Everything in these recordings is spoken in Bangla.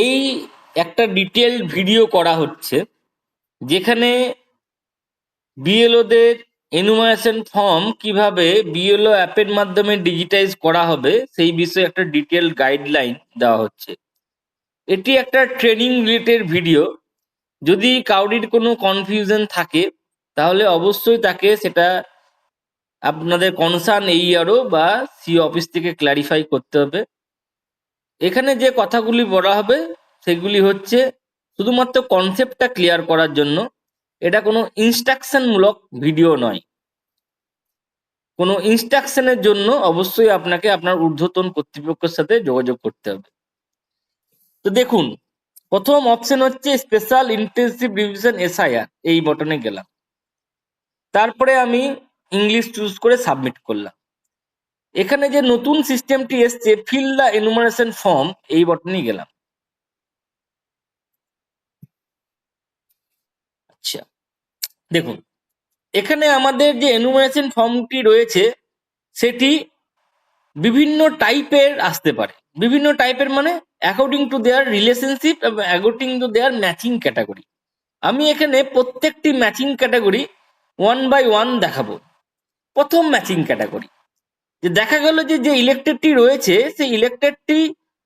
এই একটা ডিটেল ভিডিও করা হচ্ছে, যেখানে বিএলওদের এনুমারেশন ফর্ম কীভাবে বিএলও অ্যাপের মাধ্যমে ডিজিটাইজ করা হবে, সেই বিষয়ে একটা ডিটেল গাইডলাইন দেওয়া হচ্ছে। এটি একটা ট্রেনিং রিলেটেড ভিডিও যদি কাউরির কোনো কনফিউশন থাকে, তাহলে অবশ্যই তাকে সেটা আপনাদের কনসার্ন এইআরও বা সি অফিস থেকে ক্ল্যারিফাই করতে হবে। এখানে যে কথাগুলি বলা হবে, সেগুলি হচ্ছে শুধুমাত্র কনসেপ্টটা ক্লিয়ার করার জন্য। এটা কোনো ইনস্ট্রাকশনমূলক ভিডিও নয়। কোনো ইনস্ট্রাকশনের জন্য অবশ্যই আপনাকে আপনার ঊর্ধ্বতন কর্তৃপক্ষের সাথে যোগাযোগ করতে হবে। তো দেখুন, প্রথম অপশন হচ্ছে স্পেশাল ইন্টেন্সিভ রিভিশন এসআইআর এই বটনে গেলাম। তারপরে আমি ইংলিশ চুজ করে সাবমিট করলাম। এখানে যে নতুন সিস্টেমটি এসছে ফিল দ্য এনুমারেশন ফর্ম এই বটনে গেলাম। আচ্ছা দেখুন, এখানে আমাদের যে এনুমারেশন ফর্মটি রয়েছে, সেটি বিভিন্ন টাইপের আসতে পারে। বিভিন্ন টাইপের মানে অ্যাকর্ডিং টু দেয়ার রিলেশনশিপ এবং according to their matching category আমি এখানে প্রত্যেকটি matching category one by one দেখাবো। প্রথম ম্যাচিং ক্যাটাগরি যে দেখা গেল যে যে ইলেক্টেডটি রয়েছে, সেই ইলেক্টেডটি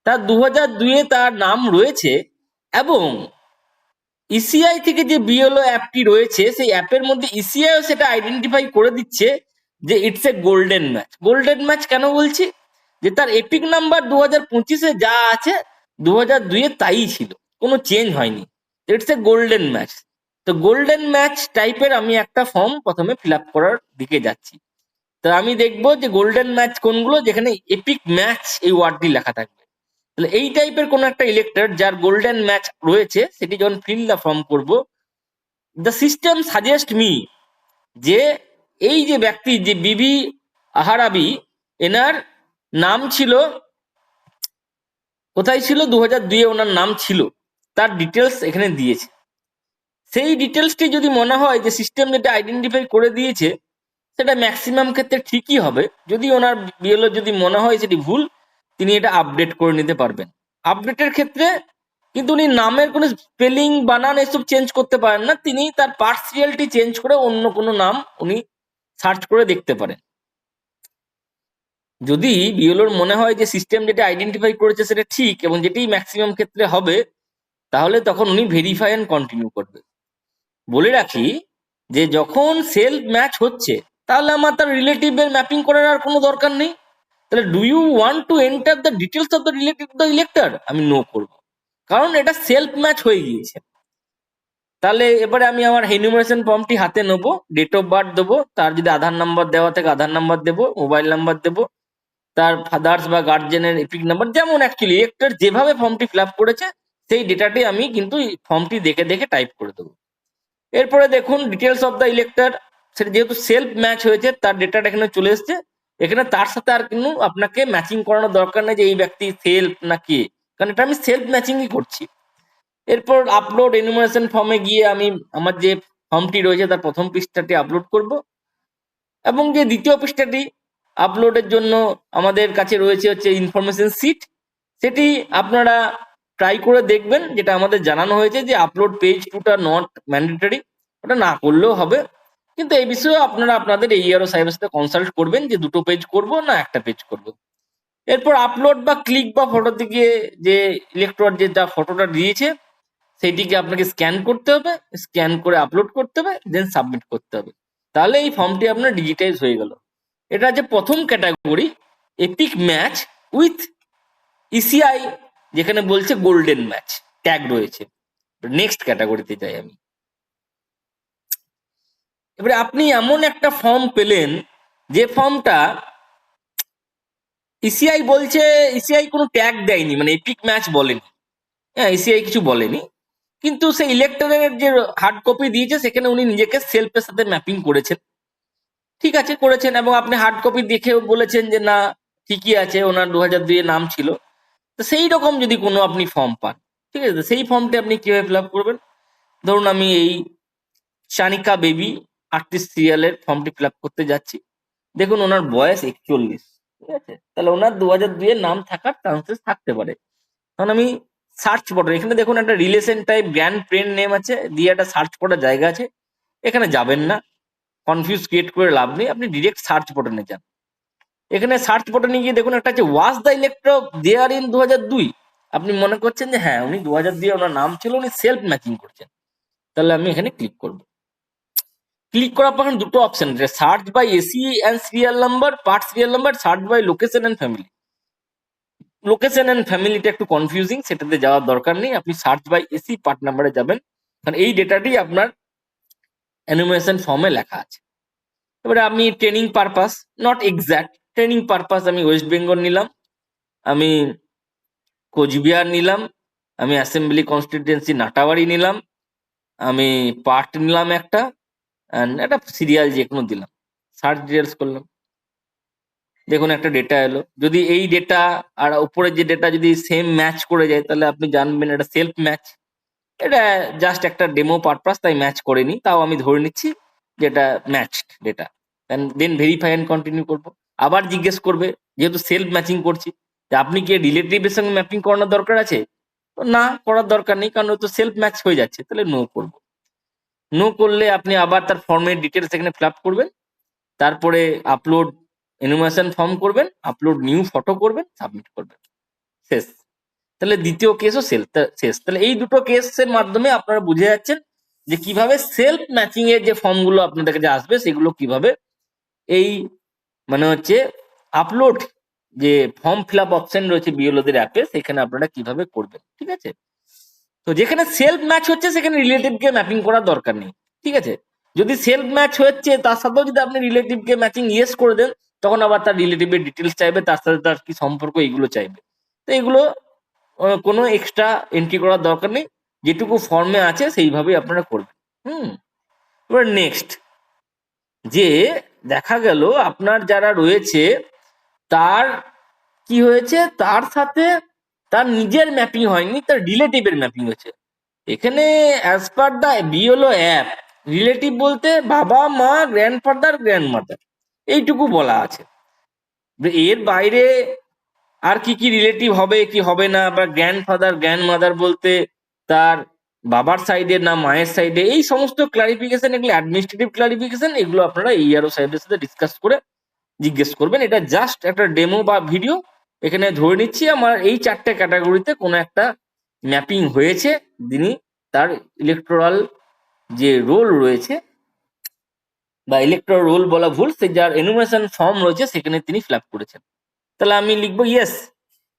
তার দু হাজার দুইয়ে তার নাম রয়েছে এবং ইসিআই থেকে যে বিএলও অ্যাপটি রয়েছে, সেই অ্যাপের মধ্যে ইসিআইও সেটা আইডেন্টিফাই করে দিচ্ছে যে it's a golden match golden match কেন বলছি? যে তার এপিক নাম্বার দু হাজার পঁচিশে যা আছে দু হাজার দুইয়ে তাই ছিল, কোনো চেঞ্জ হয়নি। ইটস এ গোল্ডেন ম্যাচ তো গোল্ডেন ম্যাচ টাইপের আমি একটা ফর্ম প্রথমে ফিল আপ করার দিকে যাচ্ছি। তো আমি দেখব যে গোল্ডেন ম্যাচ কোনগুলো? যেখানে এপিক ম্যাচ এই ওয়ার্ডটি লেখা থাকবে। তাহলে এই টাইপের কোনো একটা ইলেক্টর যার গোল্ডেন ম্যাচ রয়েছে, সেটি যখন ফিল দ্য ফর্ম করব দ্য সিস্টেম সাজেস্ট মি যে এই যে ব্যক্তি, যে বিবি আহারাবি এনার নাম ছিল, কোথায় ছিল? দু হাজার দুইয়ে ওনার নাম ছিল। তার ডিটেলস এখানে দিয়েছে। সেই ডিটেলসটি যদি মনে হয় যে সিস্টেম যেটা আইডেন্টিফাই করে দিয়েছে সেটা ম্যাক্সিমাম ক্ষেত্রে ঠিকই হবে। যদি ওনার বিএলও যদি মনে হয় সেটি ভুল, তিনি এটা আপডেট করে নিতে পারবেন। আপডেটের ক্ষেত্রে কিন্তু উনি নামের কোনো স্পেলিং বানান এসব চেঞ্জ করতে পারেন না। তিনি তার পার্সিয়ালটি চেঞ্জ করে অন্য কোনো নাম উনি সার্চ করে দেখতে পারেন। যদি বিএলওর মনে হয় যে সিস্টেম যেটা আইডেন্টিফাই করেছে সেটা ঠিক এবং যেটি ম্যাক্সিমাম ক্ষেত্রে হবে, তাহলে তখন উনি ভেরিফাই অ্যান্ড কন্টিনিউ করবে। বলে রাখি যে যখন সেলফ ম্যাচ হচ্ছে তাহলে আমার তার রিলেটিভের ম্যাপিং করার আর কোনো দরকার নেই? তাহলে do you want to enter the details of the relative the elector আমি নো করব। কারণ এটা সেলফ ম্যাচ হয়ে গিয়েছে। তাহলে এবারে আমি আমার হেনুমারেশন ফর্মটি হাতে নেব ডেট অফ বার্থ দেবো, তার যদি আধার নাম্বার দেওয়া থাকে, আধার নাম্বার দেবো মোবাইল নাম্বার দেবো, তার ফাদার্স বা গার্জেনের এপিক নাম্বার যেমন অ্যাকচুয়ালি ইলেক্টর যেভাবে ফর্মটি ফিল আপ করেছে, সেই ডেটাটি আমি কিন্তু ফর্মটি দেখে দেখে টাইপ করে দেবো। এরপরে দেখুন ডিটেলস অফ দ্য ইলেক্টর সেটা যেহেতু সেলফ ম্যাচ হয়েছে, তার ডেটাটা এখানে চলে এসছে। এখানে তার সাথে আর কিন্তু আপনাকে ম্যাচিং করানোর দরকার নেই যে এই ব্যক্তি সেলফ না কে। কারণ এটা আমি সেলফ ম্যাচিংই করছি। এরপর আপলোড এনুমারেশন ফর্মে গিয়ে আমি আমার যে ফর্মটি রয়েছে, তার প্রথম পৃষ্ঠাটি আপলোড করব। এবং যে দ্বিতীয় পৃষ্ঠাটি আপলোডের জন্য আমাদের কাছে রয়েছে হচ্ছে ইনফরমেশন সিট সেটি আপনারা ট্রাই করে দেখবেন, যেটা আমাদের জানানো হয়েছে যে আপলোড পেজ টুটা নট ম্যান্ডেটরি ওটা না করলেও হবে। কিন্তু এই বিষয়ে আপনারা আপনাদের এই ইয়ারও সাহেবের সাথে কনসাল্ট করবেন যে দুটো পেজ করব না একটা পেজ করব। এরপর আপলোড বা ক্লিক বা ফটো থেকে যে ইলেকট্রন যে যা ফটোটা দিয়েছে, সেইটিকে আপনাকে স্ক্যান করতে হবে স্ক্যান করে আপলোড করতে হবে দেন সাবমিট করতে হবে। তাহলে এই ফর্মটি আপনার ডিজিটাইজ হয়ে গেল। এটা যে প্রথম category EPIC match with ECI যেখানে বলছে গোল্ডেন ম্যাচ ট্যাগ রয়েছে। নেক্সট ক্যাটাগরিতে যাই আমি। এবারে আপনি এমন একটা ফর্ম পেলেন, যে ফর্মটা ইসিআই বলছে ইসিআই কোনো ট্যাগ দেয়নি মানে এপিক ম্যাচ বলেনি। হ্যাঁ ইসিআই কিছু বলেনি। কিন্তু সেই ইলেকট্রনের যে হার্ড কপি দিয়েছে, সেখানে উনি নিজেকে সেলফের সাথে ম্যাপিং করেছেন। ঠিক আছে, করেছেন, এবং আপনি হার্ড কপি দেখেও বলেছেন যে না, ঠিকই আছে, ওনার দু হাজার দুইয়ে নাম ছিল। তো সেই রকম যদি কোনো আপনি ফর্ম পান, ঠিক আছে? সেই ফর্মটা আপনি কীভাবে ফিল আপ করবেন? ধরুন আমি এই চানিকা বেবি আটত্রিশ সিরিয়ালের ফর্মটি ফিল করতে যাচ্ছি। দেখুন, ওনার বয়স একচল্লিশ, ঠিক আছে? তাহলে ওনার দু হাজার দুইয়ের নাম থাকার চান্সেস থাকতে পারে। তখন আমি সার্চ বটন এখানে দেখুন একটা relation type grand friend name আছে, দিয়ে একটা সার্চ করার জায়গা আছে। এখানে যাবেন না কনফিউজ ক্রিয়েট করে লাভ নেই, আপনি ডিরেক্ট সার্চ বটনে যান। এখানে সার্চ বটনে গিয়ে দেখুন একটা আছে was the elector there in দু হাজার দুই? আপনি মনে করছেন যে হ্যাঁ উনি দু হাজার দুই ওনার নাম ছিল, উনি সেলফ ম্যাচিং করছেন। তাহলে আমি এখানে ক্লিক করব। ক্লিক করার পর দুটো অপশন আছে search by AC and serial number part serial number search by location and family location and ফ্যামিলিটা একটু কনফিউজিং সেটাতে যাওয়ার দরকার নেই। আপনি সার্চ বাই এসি পার্ট নাম্বারে যাবেন। কারণ এই ডেটাটি আপনার অ্যানিমেশন ফর্মে লেখা আছে। এবারে আমি training purpose not exact training purpose আমি ওয়েস্ট বেঙ্গল নিলাম। আমি কোচবিহার নিলাম। আমি অ্যাসেম্বলি কনস্টিটুয়েন্সি নাটাবাড়ি নিলাম। আমি পার্ট নিলাম একটা। একটা সিরিয়াল যে কোনো দিলাম। সার্চ ডিটেলস করলাম। দেখুন একটা ডেটা এলো। যদি এই ডেটা আর উপরের যে ডেটা যদি সেম ম্যাচ করে যায়, তাহলে আপনি জানবেন এটা সেলফ ম্যাচ এটা জাস্ট একটা ডেমো পারপাস তাই ম্যাচ করেনি। তাও আমি ধরে নিচ্ছি যেটা matched data then verify and continue করব। আবার জিজ্ঞেস করবে, যেহেতু সেলফ ম্যাচিং করছি যে আপনি কি রিলেটিভের সঙ্গে ম্যাপিং করানোর দরকার আছে? তো না, করার দরকার নেই, কারণ ও তো সেলফ ম্যাচ হয়ে যাচ্ছে। তাহলে নো করব। নো করলে আপনি আবার তার ফর্মের ডিটেলস এখানে ফিল করবেন। তারপরে আপলোড এনিমেশন ফর্ম করবেন আপলোড নিউ ফটো করবেন সাবমিট করবেন। শেষ। তাহলে দ্বিতীয় কেসও সেল শেষ। তাহলে এই দুটো কেসের মাধ্যমে আপনারা বুঝে যাচ্ছেন যে কীভাবে সেলফ ম্যাচিং এর যে ফর্মগুলো আপনাদের কাছে আসবে, সেগুলো কীভাবে এই মানে হচ্ছে আপলোড যে ফর্ম ফিল আপ অপশন রয়েছে বিএলওদের অ্যাপে সেখানে আপনারা কীভাবে করবেন, ঠিক আছে? তো যেখানে সেলফ ম্যাচ হচ্ছে, সেখানে রিলেটিভকে ম্যাপিং করার দরকার নেই। ঠিক আছে? যদি সেলফ ম্যাচ হচ্ছে, তার সাথেও যদি আপনি রিলেটিভকে ম্যাচিং ইয়েস করে দেন, তখন আবার তার রিলেটিভের ডিটেলস চাইবে, তার সাথে তার কি সম্পর্ক এগুলো চাইবে। তো এগুলো কোনো এক্সট্রা এন্ট্রি করার দরকার নেই। যেটুকু ফর্মে আছে, সেইভাবেই আপনারা করবেন। হুম? এবার নেক্সট যে দেখা গেল আপনার যারা রয়েছে, তার কি হয়েছে? তার সাথে তার নিজের ম্যাপিং হয়নি, তার রিলেটিভের ম্যাপিং হয়েছে। এখানে as per the BLO app relative বলতে বাবা, মা গ্র্যান্ডফাদার গ্র্যান্ডমাদার এইটুকু বলা আছে। এর বাইরে আর কি কি রিলেটিভ হবে, কি হবে না, বা গ্র্যান্ডফাদার গ্র্যান্ডমাদার বলতে তার বাবার সাইডে না, মায়ের সাইডে এই সমস্ত ক্লারিফিকেশন এগুলো অ্যাডমিনিস্ট্রেটিভ ক্লারিফিকেশন এগুলো আপনারা ইআরও সাহেবের সাথে ডিসকাস করে জিজ্ঞেস করবেন। এটা জাস্ট একটা ডেমো বা ভিডিও এখানে ধরে নিচ্ছি আমার এই চারটে ক্যাটাগরিতে কোনো একটা ম্যাপিং হয়েছে তিনি তার ইলেকট্রাল যে রোল রয়েছে বা ইলেকট্রাল রোল বলা ভুল, সে যার এনুমেশন ফর্ম রয়েছে সেখানে তিনি ফিল করেছেন। তাহলে আমি লিখব yes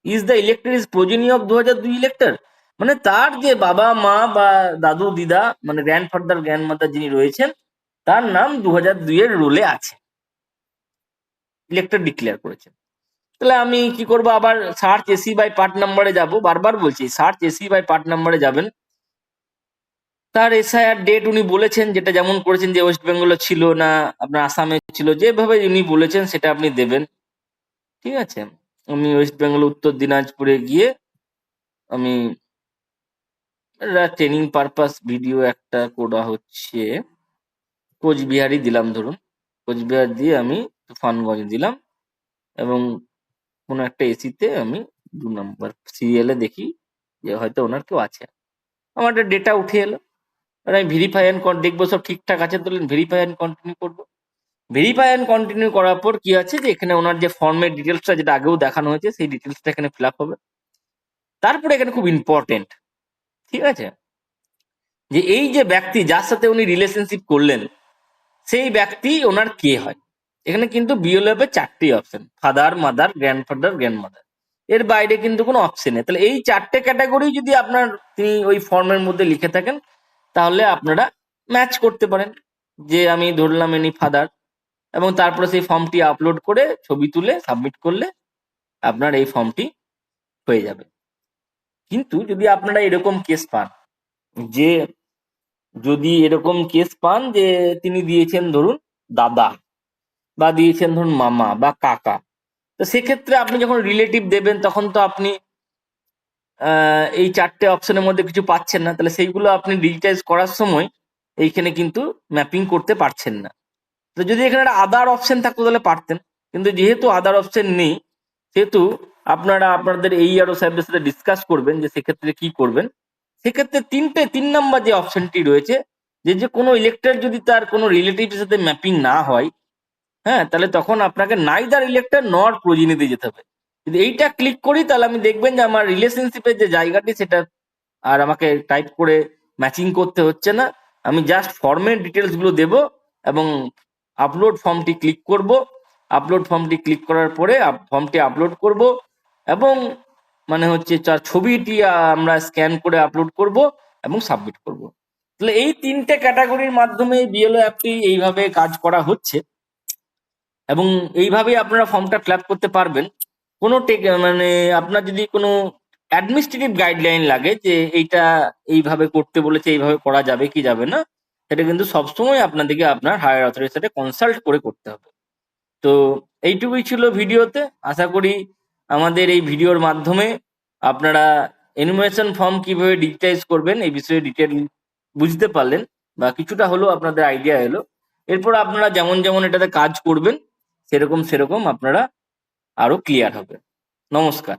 is the elector is progeny of দু হাজার দুই ইলেক্টর মানে তার যে বাবা, মা বা দাদু, দিদা মানে গ্র্যান্ড গ্র্যান্ডফাদার গ্র্যান্ডমাদার যিনি রয়েছেন, তার নাম দু হাজার দুইয়ের রোলে আছে। ইলেক্টর ডিক্লেয়ার করেছেন। তাহলে আমি কি করব? আবার সার্চ এসি বাই পার্ট নাম্বারে যাব। বারবার বলছি সার্চ এসি বাই পার্ট নাম্বারে যাবেন। তার এসআইআর ডেট উনি বলেছেন, যেটা যেমন করেছেন যে ওয়েস্ট বেঙ্গলে ছিল না, আপনার আসামে ছিল, যেভাবে উনি বলেছেন সেটা আপনি দেবেন। ঠিক আছে? আমি ওয়েস্ট বেঙ্গল উত্তর দিনাজপুরে গিয়ে আমি ট্রেনিং পারপাস ভিডিও একটা করা হচ্ছে। কোচবিহারই দিলাম, ধরুন। কোচবিহার দিয়ে আমি তুফানগঞ্জ দিলাম এবং কোনো একটা এসিতে আমি দু নম্বর সিরিয়ালে দেখি যে হয়তো ওনার কেউ আছে। আমার একটা ডেটা উঠে এলো। এবার আমি ভেরিফাই অ্যান্ড দেখব সব ঠিকঠাক আছে তাহলে ভেরিফাই অ্যান্ড কন্টিনিউ করব। ভেরিফাই অ্যান্ড কন্টিনিউ করার পর কি আছে যে এখানে ওনার যে ফর্মের ডিটেলসটা যেটা আগেও দেখানো হয়েছে, সেই ডিটেলসটা এখানে ফিল হবে। তারপরে এখানে খুব ইম্পর্টেন্ট ঠিক আছে? যে এই যে ব্যক্তি যার সাথে উনি রিলেশনশিপ করলেন, সেই ব্যক্তি ওনার কে হয়? এখানে কিন্তু বিএলএফ এর চারটি option father mother grandfather grandmother এর বাইরে কিন্তু কোনো অপশন নেই। তাহলে এই চারটে ক্যাটাগরি যদি আপনার তিনি ওই ফর্মের মধ্যে লিখে থাকেন, তাহলে আপনারা ম্যাচ করতে পারেন। যে আমি ধরলাম এনি ফাদার এবং তারপরে সেই ফর্মটি আপলোড করে ছবি তুলে সাবমিট করলে আপনার এই ফর্মটি হয়ে যাবে। কিন্তু যদি আপনারা এরকম কেস পান, যে যদি এরকম কেস পান যে তিনি দিয়েছেন ধরুন দাদা বা দিয়েছেন ধরুন মামা বা কাকা। তো সেক্ষেত্রে আপনি যখন রিলেটিভ দেবেন, তখন তো আপনি এই চারটে অপশনের মধ্যে কিছু পাচ্ছেন না। তাহলে সেইগুলো আপনি ডিজিটাইজ করার সময় এইখানে কিন্তু ম্যাপিং করতে পারছেন না। তো যদি এখানে একটা আদার অপশন থাকতো তাহলে পারতেন। কিন্তু যেহেতু আদার অপশন নেই, সেহেতু আপনারা আপনাদের এই আরও সাহেবের সাথে ডিসকাস করবেন যে সেক্ষেত্রে কি করবেন। সেক্ষেত্রে তিনটে, তিন নাম্বার যে অপশনটি রয়েছে, যে যে কোনো ইলেক্টর যদি তার কোনো রিলেটিভের সাথে ম্যাপিং না হয় হ্যাঁ তাহলে তখন আপনাকে নাইদার ইলেক্টর নর প্রতিনিধি যেতে হবে। যদি এইটা ক্লিক করি, তাহলে আমি দেখবেন যে আমার রিলেশনশিপের যে জায়গাটি, সেটা আর আমাকে টাইপ করে ম্যাচিং করতে হচ্ছে না। আমি জাস্ট ফর্মের ডিটেলসগুলো দেব এবং আপলোড ফর্মটি ক্লিক করব। আপলোড ফর্মটি ক্লিক করার পরে ফর্মটি আপলোড করব এবং মানে হচ্ছে ছবিটি আমরা স্ক্যান করে আপলোড করব এবং সাবমিট করব। তাহলে এই তিনটে ক্যাটাগরির মাধ্যমে বিএলও অ্যাপটি এইভাবে কাজ করা হচ্ছে। এবং এইভাবেই আপনারা ফর্মটা ফিল করতে পারবেন। কোনো টেক মানে আপনার যদি কোনো অ্যাডমিনিস্ট্রেটিভ গাইডলাইন লাগে যে এইটা এইভাবে করতে বলেছে, এইভাবে করা যাবে কি যাবে না, সেটা কিন্তু সবসময় আপনাদেরকে আপনার হায়ার অথরিটির সাথে কনসাল্ট করে করতে হবে। তো এইটুকুই ছিল ভিডিওতে। আশা করি আমাদের এই ভিডিওর মাধ্যমে আপনারা এনিমেশন ফর্ম কীভাবে ডিজিটাইজ করবেন এই বিষয়ে ডিটেল বুঝতে পারলেন বা কিছুটা হলেও আপনাদের আইডিয়া এলো। এরপর আপনারা যেমন যেমন এটাতে কাজ করবেন সেরকম সেরকম আপনারা আরও ক্লিয়ার হবে। নমস্কার।